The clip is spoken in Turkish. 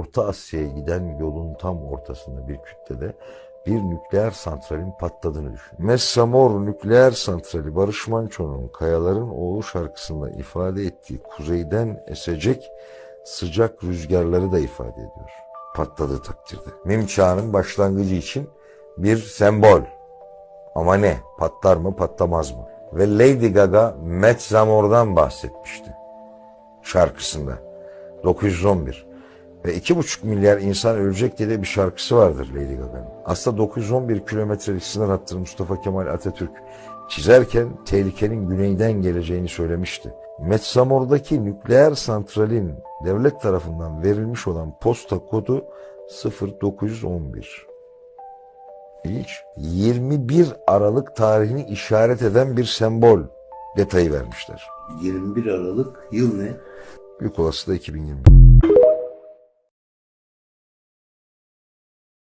Orta Asya'ya giden yolun tam ortasında bir kütlede bir nükleer santralin patladığını düşün. Messamor nükleer santrali Barış Manço'nun Kayaların Oğlu şarkısında ifade ettiği kuzeyden esecek sıcak rüzgarları da ifade ediyor. Patladığı takdirde. Mim çağının başlangıcı için bir sembol. Ama ne? Patlar mı patlamaz mı? Ve Lady Gaga Metzamor'dan bahsetmişti şarkısında. 911. Ve iki buçuk milyar insan ölecek diye de bir şarkısı vardır Lady Gaga'nın. Aslında 911 kilometrelik sınır hattını Mustafa Kemal Atatürk çizerken tehlikenin güneyden geleceğini söylemişti. Metsamor'daki nükleer santralin devlet tarafından verilmiş olan posta kodu 0911. İlginç. 21 Aralık tarihini işaret eden bir sembol detayı vermişler. 21 Aralık yıl ne? Büyük olasılıkla 2021.